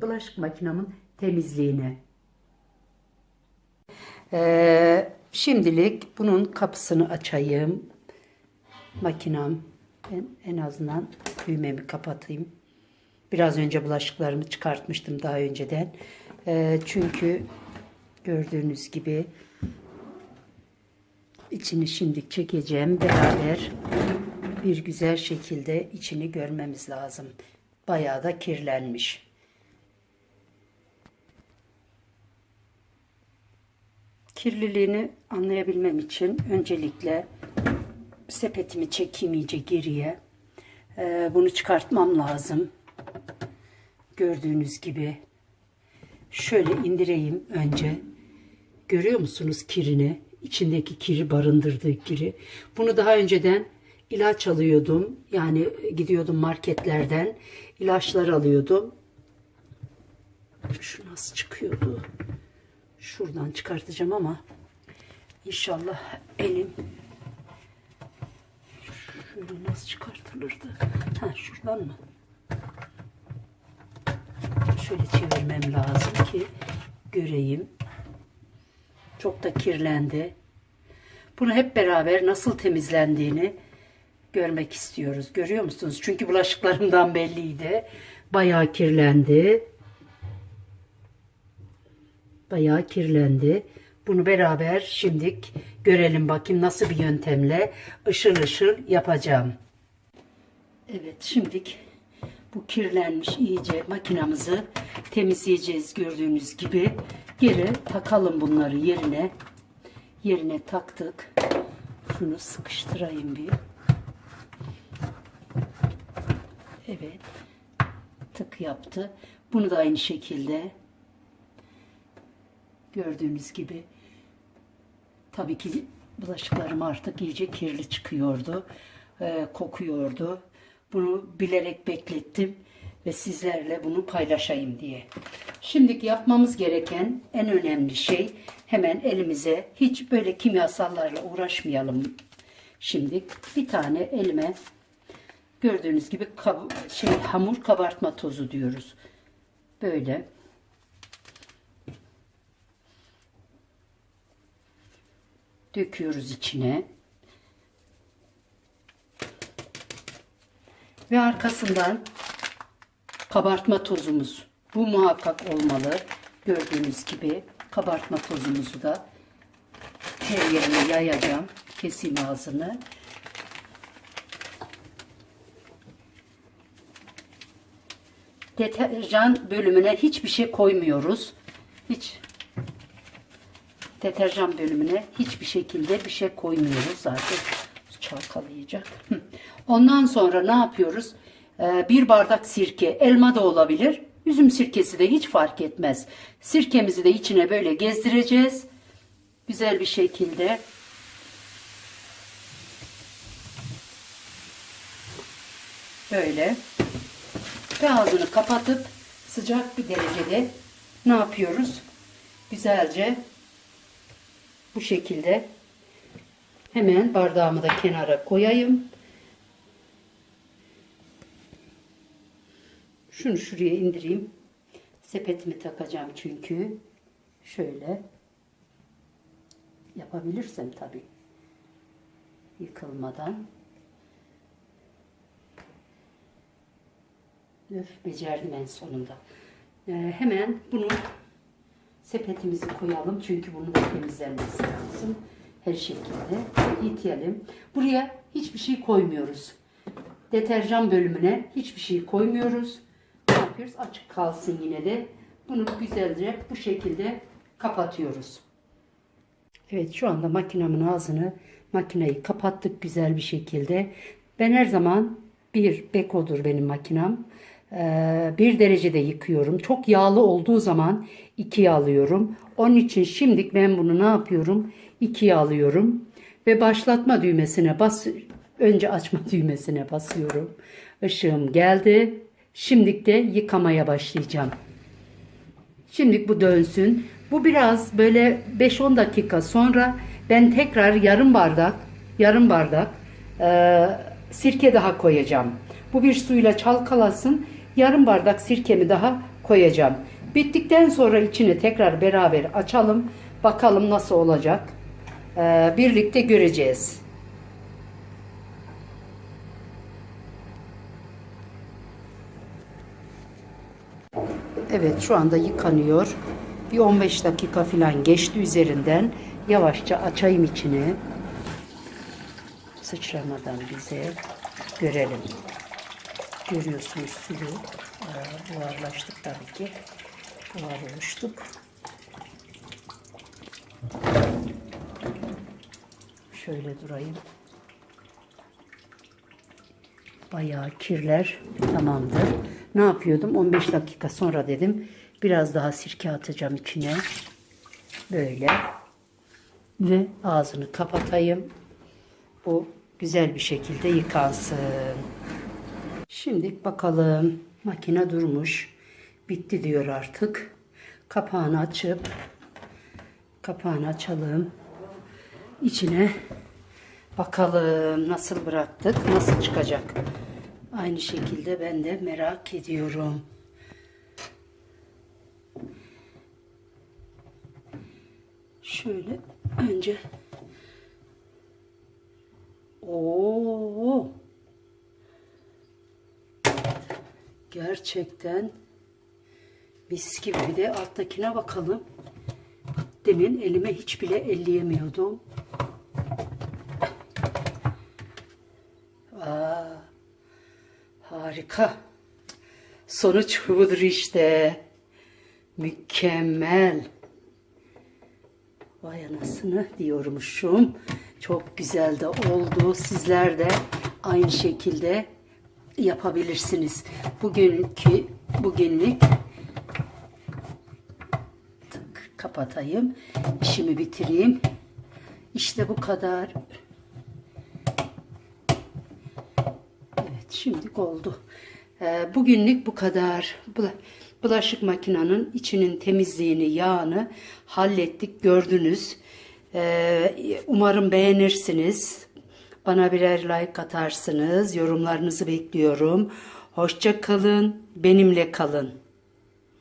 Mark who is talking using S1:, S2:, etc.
S1: bulaşık makinamın temizliğine. Ee, şimdilik bunun kapısını açayım. Makinam ben en azından düğmemi kapatayım. Biraz önce bulaşıklarımı çıkartmıştım daha önceden. Ee, çünkü gördüğünüz gibi içini şimdi çekeceğim beraber bir güzel şekilde içini görmemiz lazım. Bayağı da kirlenmiş. Kirliliğini anlayabilmem için öncelikle sepetimi çekeyim iyice geriye. Ee, bunu çıkartmam lazım. Gördüğünüz gibi. Şöyle indireyim önce. Görüyor musunuz kirini? İçindeki kiri barındırdığı kiri. Bunu daha önceden ilaç alıyordum. Yani gidiyordum marketlerden. ilaçlar alıyordum. Şu nasıl çıkıyordu? Şuradan çıkartacağım ama inşallah elim şöyle nasıl çıkartılırdı? Ha şuradan mı? Şöyle çevirmem lazım ki göreyim. Çok da kirlendi. Bunu hep beraber nasıl temizlendiğini görmek istiyoruz. Görüyor musunuz? Çünkü bulaşıklarımdan belliydi. Bayağı kirlendi. Bayağı kirlendi. Bunu beraber şimdilik görelim bakayım nasıl bir yöntemle ışıl ışıl yapacağım. Evet şimdilik bu kirlenmiş iyice makinamızı temizleyeceğiz gördüğünüz gibi. Geri takalım bunları yerine. Yerine taktık. Şunu sıkıştırayım bir. Evet. Tık yaptı. Bunu da aynı şekilde gördüğünüz gibi tabii ki bulaşıklarım artık iyice kirli çıkıyordu. Ee, kokuyordu. Bunu bilerek beklettim ve sizlerle bunu paylaşayım diye. Şimdi yapmamız gereken en önemli şey hemen elimize hiç böyle kimyasallarla uğraşmayalım. Şimdi bir tane elime gördüğünüz gibi kab- şey hamur kabartma tozu diyoruz. Böyle döküyoruz içine. Ve arkasından kabartma tozumuz. Bu muhakkak olmalı. Gördüğünüz gibi kabartma tozumuzu da her yerine yayacağım. Keseyim ağzını. Deterjan bölümüne hiçbir şey koymuyoruz. Hiç deterjan bölümüne hiçbir şekilde bir şey koymuyoruz zaten çalkalayacak. Ondan sonra ne yapıyoruz? Ee, bir bardak sirke, elma da olabilir. Üzüm sirkesi de hiç fark etmez. Sirkemizi de içine böyle gezdireceğiz. Güzel bir şekilde. Böyle. Ve ağzını kapatıp sıcak bir derecede ne yapıyoruz? Güzelce bu şekilde hemen bardağımı da kenara koyayım. Şunu şuraya indireyim. Sepetimi takacağım çünkü. Şöyle yapabilirsem tabii. Yıkılmadan. Öf becerdim en sonunda. Ee, hemen bunu sepetimizi koyalım. Çünkü bunun da temizlenmesi lazım. Her şekilde itelim. Buraya hiçbir şey koymuyoruz. Deterjan bölümüne hiçbir şey koymuyoruz. Ne yapıyoruz? Açık kalsın yine de. Bunu güzelce bu şekilde kapatıyoruz. Evet şu anda makinamın ağzını makineyi kapattık güzel bir şekilde. Ben her zaman bir bekodur benim makinam. Ee, bir derecede yıkıyorum. Çok yağlı olduğu zaman ikiye alıyorum. Onun için şimdilik ben bunu ne yapıyorum? İkiye alıyorum. Ve başlatma düğmesine bas önce açma düğmesine basıyorum. Işığım geldi. Şimdilik de yıkamaya başlayacağım. Şimdilik bu dönsün. Bu biraz böyle 5-10 dakika sonra ben tekrar yarım bardak yarım bardak e, sirke daha koyacağım. Bu bir suyla çalkalasın. Yarım bardak sirkemi daha koyacağım. Bittikten sonra içini tekrar beraber açalım. Bakalım nasıl olacak. Ee, birlikte göreceğiz. Evet şu anda yıkanıyor. Bir 15 dakika falan geçti üzerinden. Yavaşça açayım içini. Sıçramadan bize görelim. Görüyorsunuz suyu. Ee, buharlaştık tabii ki. Buhar oluştuk. Şöyle durayım. Bayağı kirler tamamdır. Ne yapıyordum? 15 dakika sonra dedim. Biraz daha sirke atacağım içine. Böyle. Ve ağzını kapatayım. Bu güzel bir şekilde yıkansın. Şimdi bakalım. Makine durmuş. Bitti diyor artık. Kapağını açıp kapağını açalım. İçine bakalım nasıl bıraktık, nasıl çıkacak. Aynı şekilde ben de merak ediyorum. Şöyle önce Oo! Gerçekten mis gibi. Bir de alttakine bakalım. Demin elime hiç bile elleyemiyordum. Aa, harika. Sonuç budur işte. Mükemmel. Vay anasını diyormuşum. Çok güzel de oldu. Sizler de aynı şekilde yapabilirsiniz. Bugünkü bugünlük tık kapatayım. İşimi bitireyim. İşte bu kadar. Evet şimdi oldu. Ee, bugünlük bu kadar. Bula- Bulaşık makinenin içinin temizliğini, yağını hallettik, gördünüz. Ee, umarım beğenirsiniz. Bana birer like atarsınız. Yorumlarınızı bekliyorum. Hoşça kalın, benimle kalın.